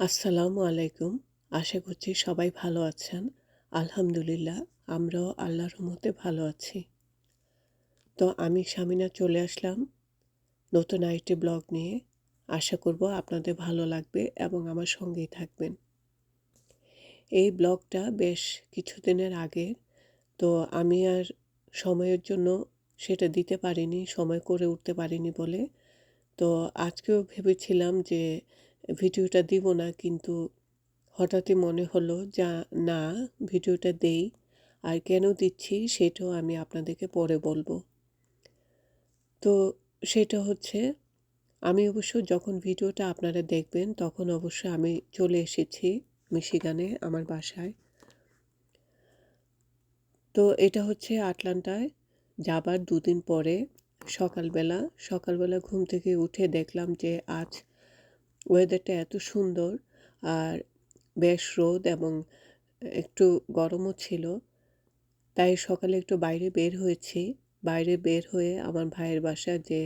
আসসালামু আলাইকুম। আশা করছি সবাই ভালো আছেন। আলহামদুলিল্লাহ, আমরাও আল্লাহর রহমতে ভালো আছি। তো আমি সামিনা চলে আসলাম নতুন আইটি ব্লগ নিয়ে। আশা করব আপনাদের ভালো লাগবে এবং আমার সঙ্গেই থাকবেন। এই ব্লগটা বেশ কিছুদিনের আগের, তো আমি আর সময়ের জন্য সেটা দিতে পারিনি, সময় করে উঠতে পারিনি বলে। তো আজকেও ভেবেছিলাম যে ভিডিওটা দিব না, কিন্তু হঠাৎই মনে হলো যা, না, ভিডিওটা দেই আর কেন দিচ্ছি সেটাও আমি আপনাদেরকে পরে বলব। তো সেটা হচ্ছে, আমি অবশ্য যখন ভিডিওটা আপনারা দেখবেন তখন অবশ্য আমি চলে এসেছি মিশিগানে আমার বাসায়। তো এটা হচ্ছে আটলান্টায় যাবার দুদিন পরে সকালবেলা সকালবেলা ঘুম থেকে উঠে দেখলাম যে আজ ওয়েদারটা এত সুন্দর আর বেশ রোদ এবং একটু গরমও ছিল। তাই সকালে একটু বাইরে বের হয়েছি। বাইরে বের হয়ে আমার ভাইয়ের বাসা যে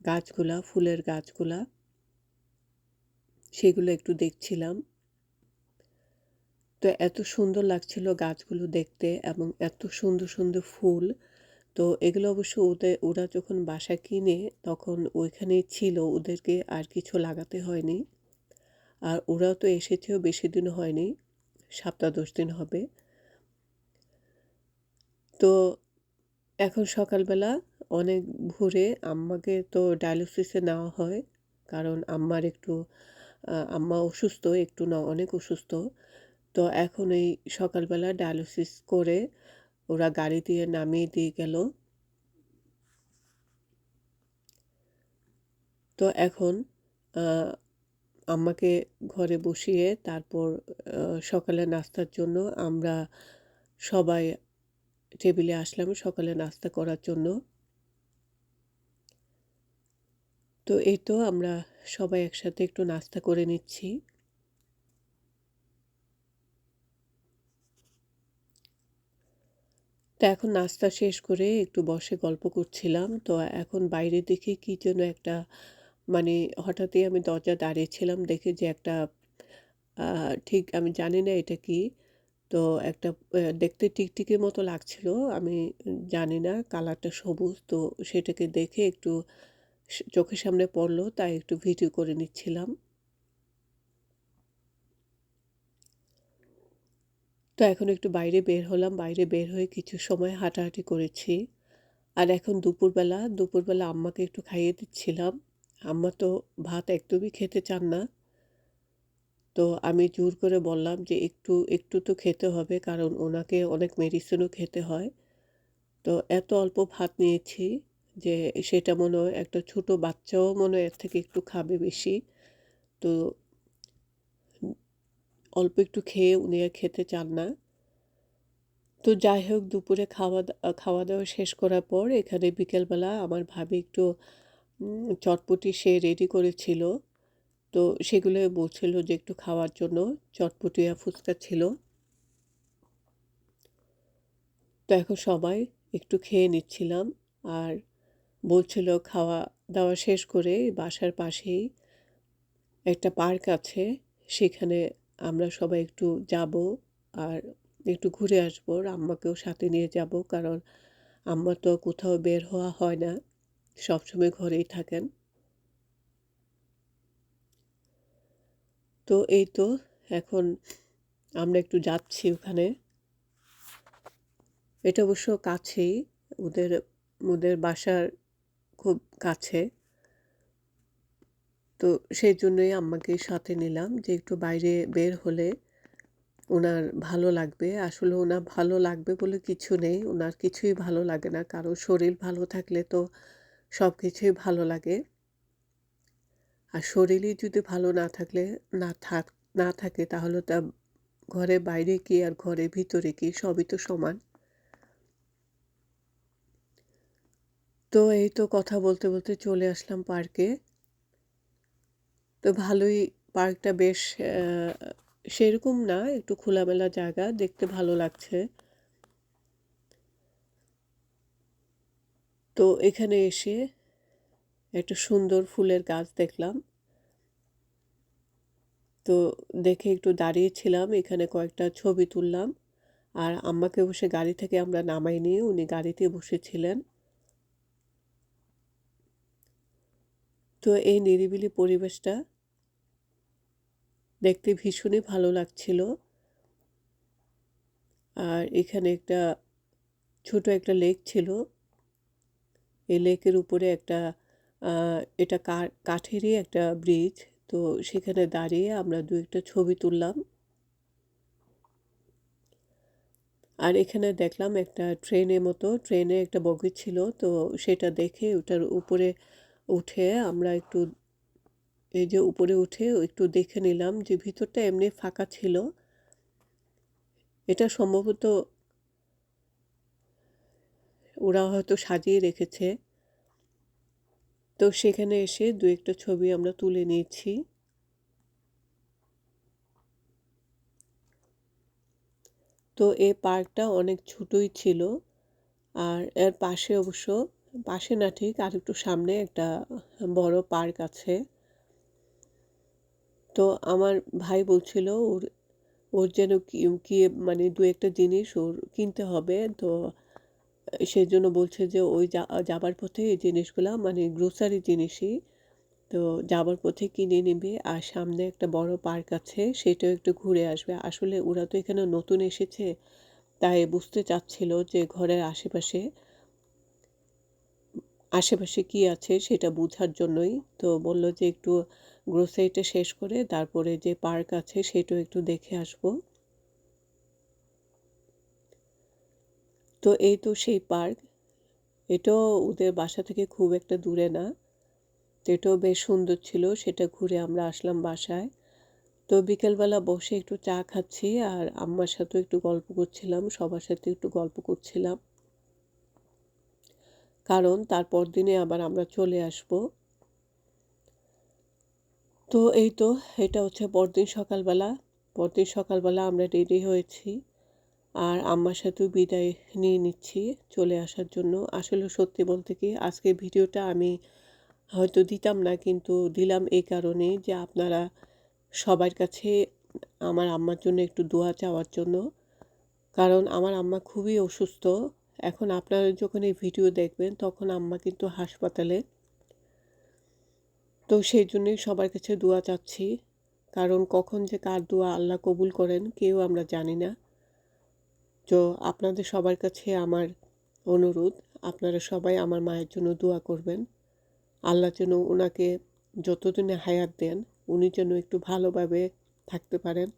গাছগুলা, ফুলের গাছগুলা, সেগুলো একটু দেখছিলাম। তো এত সুন্দর লাগছিল গাছগুলো দেখতে এবং এত সুন্দর সুন্দর ফুল তো এগুলো অবশ্য ওদের, ওরা যখন বাসা কিনে তখন ওইখানেই ছিল, ওদেরকে আর কিছু লাগাতে হয়নি। আর ওরাও তো এসেছেও বেশি দিন হয়নি সপ্তাহ দশ দিন হবে। তো এখন সকালবেলা অনেক ভোরে আম্মাকে তো ডায়ালিসিসে নেওয়া হয়, কারণ আম্মার একটু আম্মা অসুস্থ, একটু না, অনেক অসুস্থ। তো এখন এই সকালবেলা ডায়ালিসিস করে ওরা গাড়ি দিয়ে নামিয়ে দিয়ে গেল। তো এখন আম্মাকে ঘরে বসিয়ে তারপর সকালে নাস্তার জন্য আমরা সবাই টেবিলে আসলাম সকালে নাস্তা করার জন্য। তো এই তো আমরা সবাই একসাথে একটু নাস্তা করে নিচ্ছি। তো এখন নাস্তা শেষ করে একটু বসে গল্প করছিলাম। তো এখন বাইরে দেখে কি যেন একটা মানে হঠাৎই আমি দরজা দাঁড়িয়েছিলাম দেখে যে একটা ঠিক আমি জানি না এটা কি। তো একটা দেখতে টিকটিকির মতো লাগছিল। আমি জানি না কালারটা সবুজ। তো সেটাকে দেখে একটু চোখের সামনে পড়ল, তাই একটু ভিডিও করে নিচ্ছিলাম। তো এখন একটু বাইরে বের হলাম, বাইরে বের হয়ে কিছু সময় হাঁটাহাঁটি করেছি। আর এখন দুপুরবেলা দুপুরবেলা আম্মাকে একটু খাইয়ে দিচ্ছিলাম। আম্মা তো ভাত একদমই খেতে চান না। তো আমি জোর করে বললাম যে একটু একটু তো খেতে হবে কারণ ওনাকে অনেক মেডিসিনও খেতে হয়। তো এত অল্প ভাত নিয়েছি যে সেটা মনে হয় একটা ছোট বাচ্চাও মনে হয় এর থেকে একটু খাবে বেশি। তো অল্প একটু খেয়ে উনি আর খেতে চান না। তো যাই হোক দুপুরে খাওয়া খাওয়া দাওয়া শেষ করার পর এখানে বিকেলবেলা আমার ভাবি একটু চটপটি সে রেডি করেছিল। তো সেগুলো বলছিল যে একটু খাওয়ার জন্য চটপটি আর ফুচকা ছিল। তো এখন সবাই একটু খেয়ে নিচ্ছিলাম আর বলছিল খাওয়া দাওয়া শেষ করে বাসার পাশেই একটা পার্ক আছে, সেখানে আমরা সবাই একটু যাব আর একটু ঘুরে আসব আম্মাকেও সাথে নিয়ে যাব, কারণ আম্মা তো কোথাও বের হওয়া হয় না সবসময় ঘরেই থাকেন। তো এই তো, এখন আমরা একটু যাচ্ছি ওখানে। এটা অবশ্য কাছেই, ওদের ওদের বাসার খুব কাছে। তো সেই জন্যই আম্মাকে সাথে নিলাম যে একটু বাইরে বের হলে ওনার ভালো লাগবে। আসলে ওনার ভালো লাগবে বলে কিছু নেই ওনার কিছুই ভালো লাগে না। কারও শরীর ভালো থাকলে তো সব কিছুই ভালো লাগে। আর শরীরই যদি ভালো না থাকলে, না থাক, না থাকে তাহলে তা ঘরে বাইরে কি আর ঘরে ভিতরে কি? সবই তো সমান। তো এই তো কথা বলতে বলতে চলে আসলাম পার্কে। তো ভালোই পার্কটা বেশ সেরকম না, একটু খোলামেলা জায়গা, দেখতে ভালো লাগছে। তো এখানে এসে একটা সুন্দর ফুলের গাছ দেখলাম। তো দেখে একটু দাঁড়িয়েছিলাম, এখানে কয়েকটা ছবি তুললাম। আর আম্মাকে বসে গাড়ি থেকে আমরা নামাইনি উনি গাড়িতে বসেছিলেন। তো এই নিরিবিলি পরিবেশটা দেখতে ভীষণই ভালো লাগছিল। আর এখানে একটা ছোট একটা লেক ছিল। এই লেকের উপরে একটা এটা কাঠেরই একটা ব্রিজ। তো সেখানে দাঁড়িয়ে আমরা দু একটা ছবি তুললাম। আর এখানে দেখলাম একটা ট্রেনের মতো, ট্রেনে একটা বগি ছিল। তো সেটা দেখে ওটার উপরে উঠে আমরা একটু এই যে উপরে উঠে একটু দেখে নিলাম যে ভিতরটা এমনি ফাঁকা ছিল। এটা সম্ভবত ওরা হয়তো সাজিয়ে রেখেছে। তো সেখানে এসে দু একটা ছবি আমরা তুলে নিয়েছি। তো এই পার্কটা অনেক ছোটই ছিল। আর এর পাশে অবশ্য, পাশে না ঠিক, আর একটু সামনে একটা বড় পার্ক আছে। তো আমার ভাই বলছিল, ওর ওর যেন কি মানে দু একটা জিনিস ওর কিনতে হবে। তো সেই জন্য বলছে যে, ওই যাবার পথে এই জিনিসগুলো মানে গ্রোসারি জিনিসই, তো যাবার পথে কিনে নেবে। আর সামনে একটা বড় পার্ক আছে, সেটাও একটু ঘুরে আসবে। আসলে ওরা তো এখানে নতুন এসেছে, তাই বুঝতে চাচ্ছিল যে ঘরের আশেপাশে আশেপাশে কি আছে সেটা বোঝার জন্যই। তো বলল যে, একটু গ্রোসারিটা শেষ করে তারপরে যে পার্ক আছে সেটাও একটু দেখে আসব। তো এই তো সেই পার্ক এটাও ওদের বাসা থেকে খুব একটা দূরে না। তো এটাও বেশ সুন্দর ছিল, সেটা ঘুরে আমরা আসলাম বাসায়। তো বিকেলবেলা বসে একটু চা খাচ্ছি আর আম্মার সাথেও একটু গল্প করছিলাম, সবার সাথে একটু গল্প করছিলাম। কারণ তারপর দিনে আবার আমরা চলে আসব। তো এই তো, এটা হচ্ছে পরদিন সকালবেলা। পরদিন সকালবেলা আমরা রেডি হয়েছি। আর আম্মার সাথেও বিদায় নিয়ে নিচ্ছি চলে আসার জন্য। আসলে সত্যি বলতে কি আজকে ভিডিওটা আমি হয়তো দিতাম না, কিন্তু দিলাম এই কারণে যে আপনারা সবার কাছে আমার আম্মার জন্য একটু দোয়া চাওয়ার জন্য। কারণ আমার আম্মা খুবই অসুস্থ। এখন আপনারা যখন এই ভিডিও দেখবেন, তখন আম্মা কিন্তু হাসপাতালে তো সেই জন্যই সবার কাছে দোয়া চাচ্ছি। কারণ কখন যে কার দোয়া আল্লাহ কবুল করেন কেউ আমরা জানি না। তো আপনাদের সবার কাছে আমার অনুরোধ, আপনারা সবাই আমার মায়ের জন্য দোয়া করবেন। আল্লাহ যেন ওনাকে যতদিনে হায়াত দেন, উনি যেন একটু ভালোভাবে থাকতে পারেন।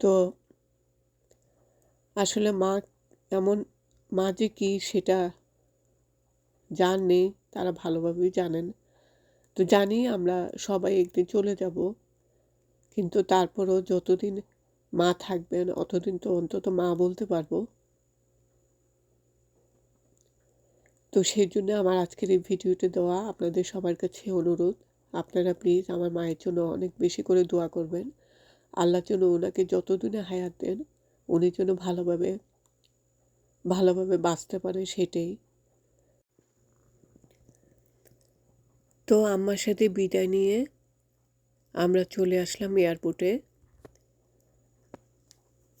তো আসলে মা এমন মা যে কী সেটা যার নেই তারা ভালোভাবেই জানেন। তো জানি আমরা সবাই একদিন চলে যাব, কিন্তু তারপরও যতদিন মা থাকবেন, অতদিন তো অন্তত মা বলতে পারব। তো সেই জন্য আমার আজকের এই ভিডিওটি দেওয়া আপনাদের সবার কাছে অনুরোধ, আপনারা প্লিজ আমার মায়ের জন্য অনেক বেশি করে দোয়া করবেন। আল্লাহ জন্য ওনাকে যতদিনে হায়াত দেন, উনি যেন ভালোভাবে ভালোভাবে বাঁচতে পারে সেটাই। তো আম্মার সাথে বিদায় নিয়ে আমরা চলে আসলাম এয়ারপোর্টে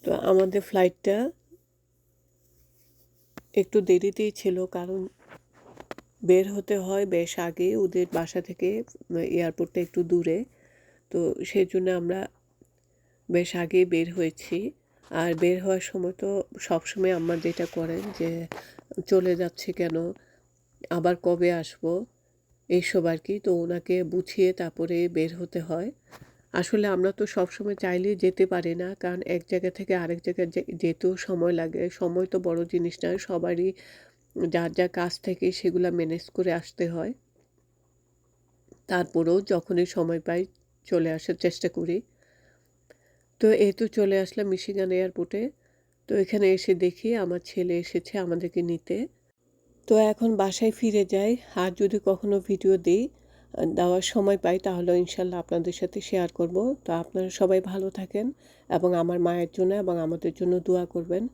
তো আমাদের ফ্লাইটটা একটু দেরিতেই ছিল কারণ বের হতে হয় বেশ আগে ওদের বাসা থেকে এয়ারপোর্টটা একটু দূরে। তো সেই জন্য আমরা বেশ আগে বের হয়েছি। আর বের হওয়ার সময় তো সবসময় আম্মা যেটা করেন যে, চলে যাচ্ছে কেন? আবার কবে আসব? এইসব আর কি। তো ওনাকে বুঝিয়ে তারপরে বের হতে হয়। আসলে আমরা তো সবসময় চাইলেই যেতে পারি না, কারণ এক জায়গা থেকে আরেক জায়গায় যেতেও সময় লাগে। সময় তো বড় জিনিস নয় সবারই যার যা কাজ থেকে সেগুলো ম্যানেজ করে আসতে হয়। তারপরেও যখনই সময় পাই চলে আসার চেষ্টা করি। তো এই তো চলে আসলাম মিশিগান এয়ারপোর্টে তো এখানে এসে দেখি আমার ছেলে এসেছে আমাদেরকে নিতে। তো এখন বাসায় ফিরে যাই। আর যদি কখনো ভিডিও দিই, দেওয়ার সময় পাই, তাহলে ইনশাল্লাহ আপনাদের সাথে শেয়ার করব। তো আপনারা সবাই ভালো থাকেন এবং আমার মায়ের জন্য এবং আমাদের জন্য দোয়া করবেন।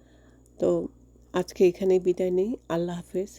তো আজকে এখানেই বিদায় নেই। আল্লাহ হাফেজ।